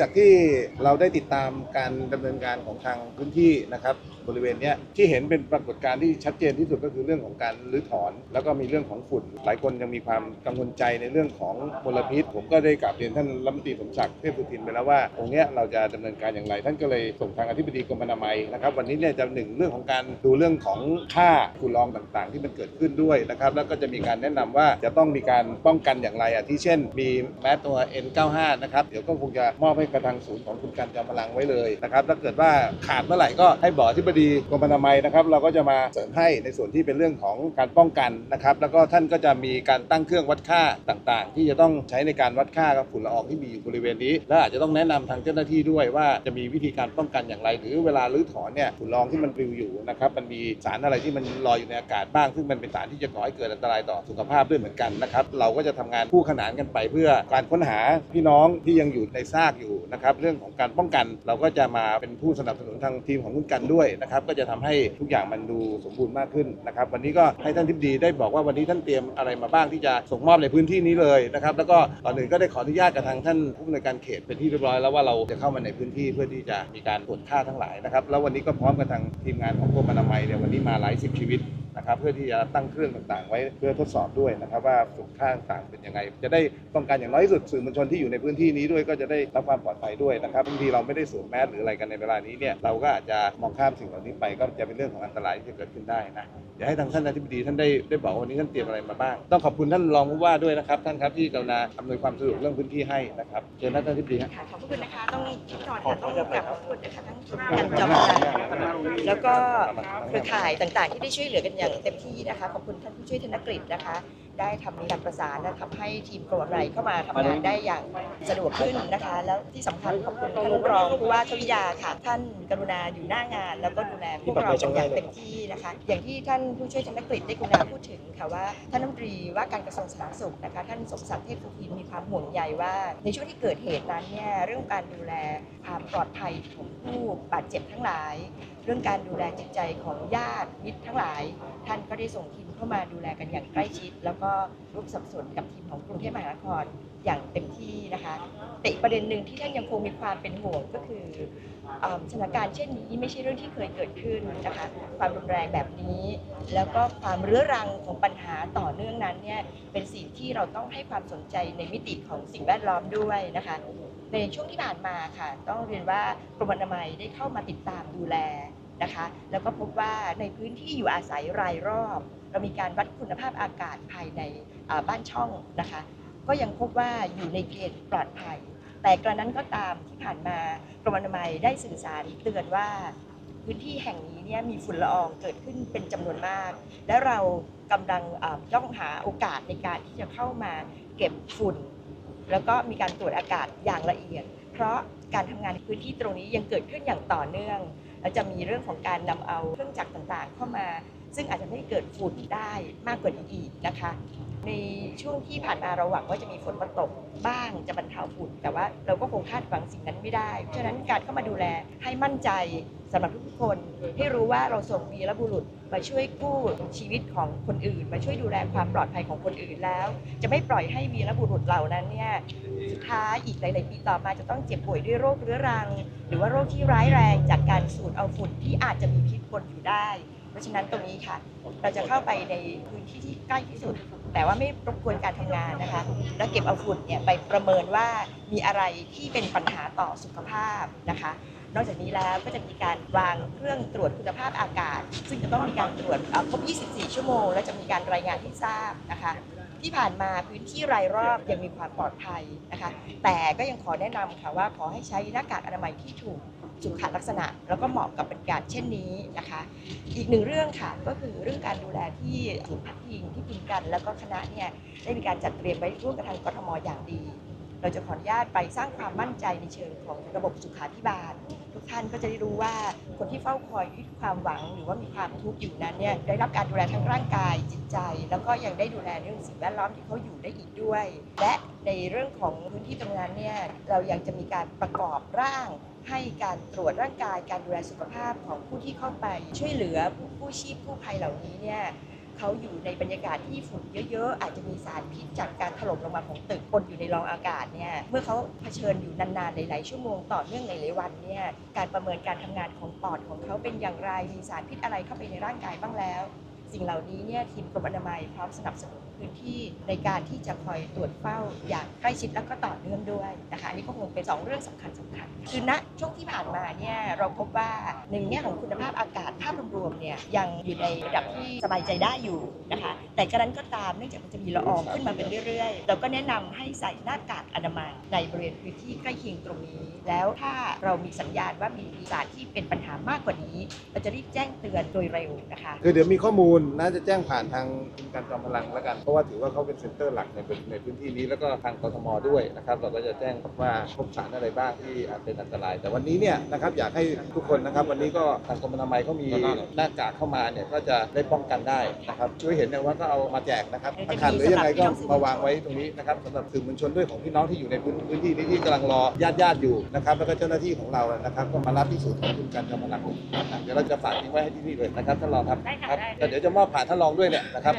จากที่เราได้ติดตามการดำเนินการของทางพื้นที่นะครับบริเวณเนี้ยที่เห็นเป็นปรากฏการณ์ที่ชัดเจนที่สุดก็คือเรื่องของการรื้อถอน แล้วก็มีเรื่องของฝุ่น หลายคนยังมีความกังวลใจในเรื่องของมลพิษ ผมก็ได้กลับเรียนท่านรัฐมนตรีสมศักดิ์เทพสุทินไปแล้วว่าตรงเนี้ยเราจะดำเนินการอย่างไร ท่านก็เลยส่งทางอธิบดีกรมอนามัยนะครับวันนี้เนี่ยจะหนึ่งเรื่องของการดูเรื่องของค่าฝุ่นละอองต่างๆ ที่มันเกิดขึ้นด้วยนะครับแล้วก็จะมีการแนะนำว่าจะต้องมีการป้องกันอย่างไรอะที่เช่น มีแมสตัว N95 นะครับเดี๋ยวก็คงจะมอบให้กระทางศูนย์ของคุณกันจอมพลังไว้เลยนะครับถ้าเกิดว่าขาดเมื่อไหร่ก็ให้บอกอธิบดีกรมอนามัยนะครับเราก็จะมาเสริมให้ในส่วนที่เป็นเรื่องของการป้องกันนะครับแล้วก็ท่านก็จะมีการตั้งเครื่องวัดค่าต่างๆ ที่จะต้องใช้ในการวัดค่ากับฝุ่นละอองที่มีอยู่บริเวณนี้ และอาจจะต้องแนะนำทางเจ้าหน้าที่ด้วยว่าจะมีวิธีการป้องกันอย่างไร หรือเวลารื้อถอนเนี่ยฝุ่นละอองที่มันปลิวอยู่นะครับมันมีสารอะไรที่มันลอยอยู่ในอากาศบ้าง ซึ่งมันเป็นสารที่จะก่อให้เกิดอันตรายต่อสุขภาพด้วยเหมือนกันนะครับเราก็จะทำงานคู่ขนานกันไปเพื่อการค้นหาพี่น้องที่ยังอยู่ในซากอยู่นะครับเรื่องของการป้องกันเราก็จะมาเป็นผู้สนับสนุนทางทีมของคุณกันด้วยนะครับก็จะทำให้ทุกอย่างมันดูสมบูรณ์มากขึ้นนะครับวันนี้ก็ให้ท่านทิบดีได้บอกว่าวันนี้ท่านเตรียมอะไรมาบ้างที่จะส่งมอบในพื้นที่นี้เลยนะครับแล้วก็ก่อนอื่นก็ได้ขออนุญาตกับทางท่านผู้อำนวยการเขตเป็นที่เรียบร้อยแล้วว่าเราจะเข้ามาในพื้นที่เพื่อที่จะมีการตรวจค่าทั้งหลายนะครับแล้ววันนี้ก็พร้อมกับทางทีมงานของกรมอนามัยเนี่ยวันนี้มาหลายสิบชีวิต นะครับเพื่อที่จะตั้งเครื่องต่างๆ ไว้เพื่อทดสอบด้วยนะครับว่าฝุ่นค่าต่างๆเป็นยังไง จะได้ป้องกันอย่างน้อยที่สุดสื่อมวลชนที่อยู่ในพื้นที่นี้ด้วยก็จะได้รับความปลอดภัยด้วยนะครับบางทีเราไม่ได้สวมแมสหรืออะไรกันในเวลานี้เนี่ยเราก็อาจจะมองข้ามสิ่งเหล่านี้ไปก็จะเป็นเรื่องของอันตรายที่จะเกิดขึ้นได้นะเดี๋ยวให้ทางท่านอธิบดีท่านได้ได้บอกว่าวันนี้ท่านเตรียมอะไรมาบ้างต้องขอบคุณท่านรองผู้ว่าด้วยนะครับ ท่านครับที่กรุณาอำนวยความสะดวกเรื่องพื้นที่ให้นะครับเชิญท่านอธิบดีครับค่ะขอบคุณนะคะต้องที่ก่อนค่ะต้องกลับขอบคุณนะคะทั้งทุกท่านจอมพลังแล้วก็เครือข่ายต่างๆ ที่ได้ช่วยเหลือกันอย่างเต็มที่นะคะ ขอบคุณท่านผู้ช่วยธนกฤษนะคะ ได้ทำมีการประสานและทำให้ทีมโปรดไรเข้ามาทำงานได้อย่างสะดวกขึ้นนะคะ แล้วที่สำคัญขอบคุณท่านรองผู้ว่าชวิยาค่ะท่านกรุณาอยู่หน้างาน แล้วก็ดูแลพวกเรากันอย่างเต็มที่นะคะ อย่างที่ท่านผู้ช่วยธนกฤษได้กรุณาพูดถึงค่ะว่าท่านรัฐมนตรีว่าการกระทรวงสาธารณสุขนะคะท่านสมศักดิ์เทพสุทินมีความห่วงใยว่า ในช่วงที่เกิดเหตุนั้นเนี่ยเรื่องการดูแลความปลอดภัยของผู้บาดเจ็บทั้งหลาย เรื่องการดูแลจิตใจของญาติมิตรทั้งหลาย ท่านก็ได้ส่งทีมเข้ามาดูแลกันอย่างใกล้ชิด แล้วก็ร่วมสับสนกับทีมของกรุงเทพมหานครอย่างเต็มที่นะคะแต่อีกประเด็นหนึ่งที่ท่านยังคงมีความเป็นห่วงก็คือสถานการณ์เช่นนี้ไม่ใช่เรื่องที่เคยเกิดขึ้นนะคะความรุนแรงแบบนี้ แล้วก็ความเรื้อรังของปัญหาต่อเนื่องนั้นเนี่ยเป็นสิ่งที่เราต้องให้ความสนใจในมิติของสิ่งแวดล้อมด้วยนะคะในช่วงที่ผ่านมาค่ะ ต้องเรียนว่ากรมอนามัยได้เข้ามาติดตามดูแลนะคะ แล้วก็พบว่าในพื้นที่อยู่อาศัยรายรอบ เรามีการวัดคุณภาพอากาศภายในบ้านช่องนะคะ ก็ยังพบว่าอยู่ในเกณฑ์ปลอดภัย แต่กระนั้นก็ตามที่ผ่านมากรมอนามัยได้สื่อสารเตือนว่าพื้นที่แห่งนี้เนี่ยมีฝุ่นละอองเกิดขึ้นเป็นจำนวนมาก และเรากำลังอ่าต้องหาโอกาสในการที่จะเข้ามาเก็บฝุ่น แล้วก็มีการตรวจอากาศอย่างละเอียด เพราะการทำงานในพื้นที่ตรงนี้ยังเกิดขึ้นอย่างต่อเนื่อง และจะมีเรื่องของการนำเอาเครื่องจักรต่างๆ เข้ามา ซึ่งอาจจะไม่เกิดฝุ่นได้มากกว่านี้อีกนะคะ ในช่วงที่ผ่านมาเราหวังว่าจะมีฝนมาตกบ้างจะบรรเทาฝุ่น แต่ว่าเราก็คงคาดหวังสิ่งนั้นไม่ได้ เพราะฉะนั้นการเข้ามาดูแลให้มั่นใจสำหรับทุกคนให้รู้ว่าเราส่งวีรบุรุษมาช่วยกู้ชีวิตของคนอื่น มาช่วยดูแลความปลอดภัยของคนอื่นแล้ว จะไม่ปล่อยให้วีรบุรุษเหล่านั้นเนี่ยสุดท้ายอีกหลาย ๆ ปีต่อมาจะต้องเจ็บป่วยด้วยโรคเรื้อรัง หรือว่าโรคที่ร้ายแรงจากการสูดเอาฝุ่นที่อาจจะมีพิษปนอยู่ได้ เพราะฉะนั้นตรงนี้ค่ะ เราจะเข้าไปในพื้นที่ที่ใกล้ที่สุด แต่ว่าไม่รบกวนการทำงานนะคะ แล้วเก็บเอาฝุ่นเนี่ยไปประเมินว่ามีอะไรที่เป็นปัญหาต่อสุขภาพนะคะ นอกจากนี้แล้วก็จะมีการวางเครื่องตรวจคุณภาพอากาศ ซึ่งจะต้องมีการตรวจครบ 24 ชั่วโมง และจะมีการรายงานให้ทราบนะคะที่ผ่านมาพื้นที่รายรอบยังมีความปลอดภัยนะคะ แต่ก็ยังขอแนะนำค่ะว่าขอให้ใช้หน้ากากอนามัยที่ถูก สุขลักษณะ แล้วก็เหมาะกับบรรยากาศเช่นนี้นะคะ อีกหนึ่งเรื่องค่ะก็คือเรื่องการดูแลที่ศูนย์พักพิงที่พิงกัน แล้วก็คณะเนี่ยได้มีการจัดเตรียมไว้ร่วมกับทางกทมอย่างดี เราจะขออนุญาตไปสร้างความมั่นใจในเชิงของระบบสุขาภิบาล ทุกท่านก็จะได้รู้ว่าคนที่เฝ้าคอยที่ความหวังหรือว่ามีความทุกข์อยู่นั้นเนี่ยได้รับการดูแลทั้งร่างกายจิตใจ แล้วก็ยังได้ดูแลเรื่องสิ่งแวดล้อมที่เขาอยู่ได้อีกด้วย และในเรื่องของพื้นที่ตรงนั้นเนี่ยเรายังจะมีการประกอบร่างให้การตรวจร่างกายการดูแลสุขภาพของผู้ที่เข้าไป ช่วยเหลือผู้กู้ชีพผู้ภัยเหล่านี้เนี่ย เขาอยู่ในบรรยากาศที่ฝุ่นเยอะๆ อาจจะมีสารพิษจากการถล่มลงมาของตึกปนอยู่ในรองอากาศเนี่ยเมื่อเขาเผชิญอยู่นานๆหลายๆชั่วโมงต่อเนื่องหลายๆวันเนี่ยการประเมินการทำงานของปอดของเขาเป็นอย่างไรมีสารพิษอะไรเข้าไปในร่างกายบ้างแล้ว สิ่งเหล่านี้เนี่ยทีมกรมอนามัยพร้อมสนับสนุน พื้นที่ในการที่จะคอยตรวจเฝ้าอย่างใกล้ชิดแล้วก็ต่อเนื่องด้วยนะคะอันนี้ก็คงเป็นสองเรื่องสำคัญสำคัญคือณช่วงที่ผ่านมาเนี่ยเราพบว่าหนึ่งเนี่ยของคุณภาพอากาศภาพรวมๆเนี่ยยังอยู่ในระดับที่สบายใจได้อยู่นะคะแต่กระนั้นก็ตามเนื่องจากมันจะมีละอองขึ้นมาเป็นเรื่อยๆ เราก็แนะนำให้ใส่หน้ากากอนามัยในบริเวณพื้นที่ใกล้เคียงตรงนี้ แล้วถ้าเรามีสัญญาณว่ามีสารที่เป็นปัญหามากกว่านี้ เราจะรีบแจ้งเตือนโดยเร็วนะคะคือเดี๋ยวมีข้อมูลน่าจะแจ้งผ่านทางคุณการจอมพลังแล้วกันราะว่าถือว่าเขาเป็นเซ็นเตอร์หลักในพื้นในพื้นที่นี้แล้วก็ทางกทมด้วยนะครับ เราก็จะแจ้งว่าพบสารอะไรบ้างที่อาจเป็นอันตราย แต่วันนี้เนี่ยนะครับอยากให้ทุกคนนะครับ วันนี้ก็ทางกรมอนามัยเขามีหน้ากากเข้ามาเนี่ยก็จะได้ป้องกันได้นะครับช่วยเห็นเนี่ยว่าก็เอามาแจกนะครับเดี๋ยวจะขาดหรือยังไงก็มีสำหรับพี่น้องสื่อมวลชนมาวางไว้ตรงนี้นะครับสำหรับสื่อมวลชนด้วยของพี่น้องที่อยู่ในพื้นพื้นที่นี้ที่กำลังรอญาติญาติๆอยู่นะครับแล้วก็เจ้าหน้าที่ของเรานะครับก็มารับที่ศูนย์ของคุณการจอมพลังนะครับเดี๋ยวเราจะฝากทิ้งไว้ให้ที่นี่เลยนะครับท่านรองครับได้ค่ะครับได้แต่เดี๋ยวจะมอบผ่านท่านรองด้วยเนี่ยนะครับ